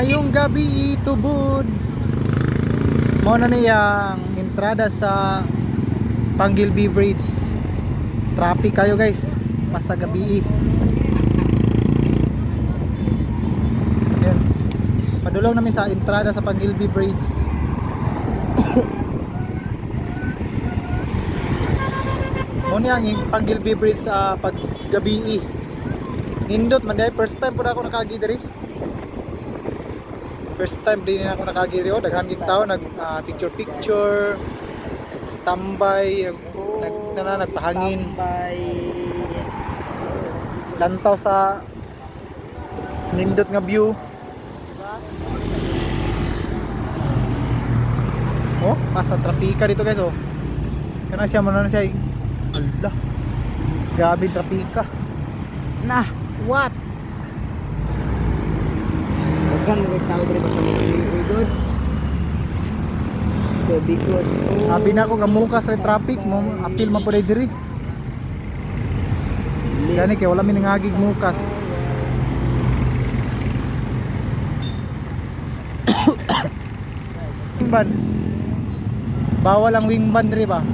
Maayong gabi itubod. Mao na niyang entrada sa Panggilby Bridge. Traffic kayo guys. Basta gabi. Yan. Padulong namin sa entrada sa Panggilby Bridge. Mo niya ang Panggilby Bridge sa paggabi. Nindot man first time po na ako nakagi diri. First time din ako nakagi diri oh, daghan gid tao nag ah, picture picture, standby, nag sana nagpahangin, Tambay. lantaw sa nindot nga view. Oh, pasa trapika dito guys oh. Kana siya man na siya. eh. Allah. Grabe trapika. Nah, What? Huwag mo tao dito sa mga good. So, because so... Sabi na ako nga mukas sa traffic mo, apil man po diri. Gani kay wala mi nangagig mukas. wingban. Bawal ang wingban diri ba?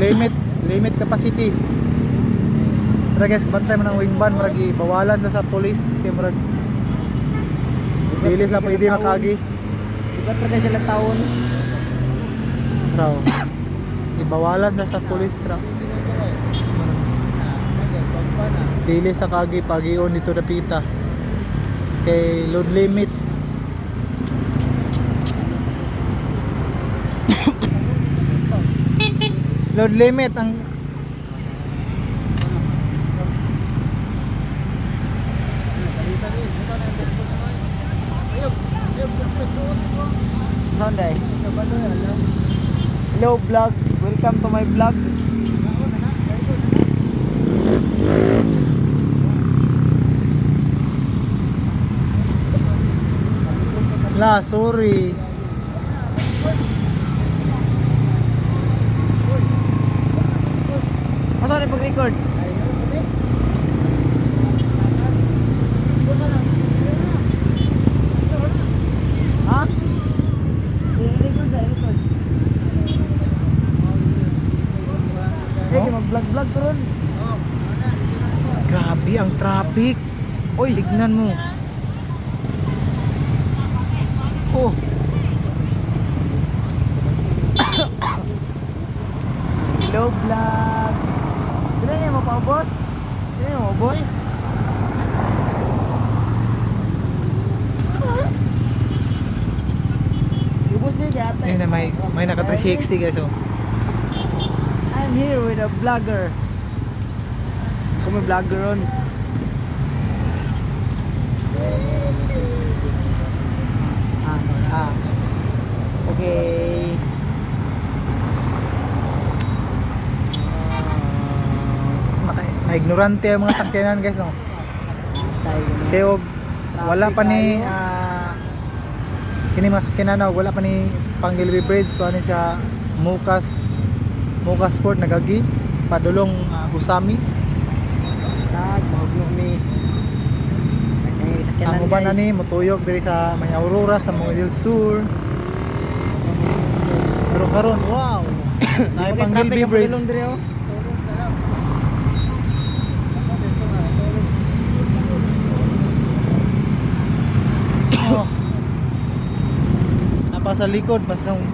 Limit, limit capacity. Pero guys, bantay man ang wingban, maragi bawalan na sa police kay marag Dili sila pwede makagi. Iba't pa sila taon. Raw. Ibawalan na sa police tra. Dili sa kagi pagion dito na pita. Kay load limit. load limit ang Sunday. Hello vlog. Welcome to my vlog. la sorry. Ano rin pag-record? Grabe ang traffic. Uy! Tignan mo. Oh! Hello vlog! Niya mo pa boss? Niya mo boss? Boss niya yata. Ayun na may may naka 360 guys oh. I'm here with a vlogger. Kung may vlogger ron. Ah, ah. Okay. Naka, na ignorante ang mga sakyanan guys oh. Tayo na. Kaya wala pa ni ah, kini mga sakyanan og wala pa ni Panggilby Bridge to ani siya Mukas Mukas Port nagagi padulong ah, Usamis Tag, mahugno mi. Ang uban na ni mutuyok diri sa may Aurora sa mga del Sur pero karon wow na Panggilby Bridge Ilong dire oh. napa sa likod kang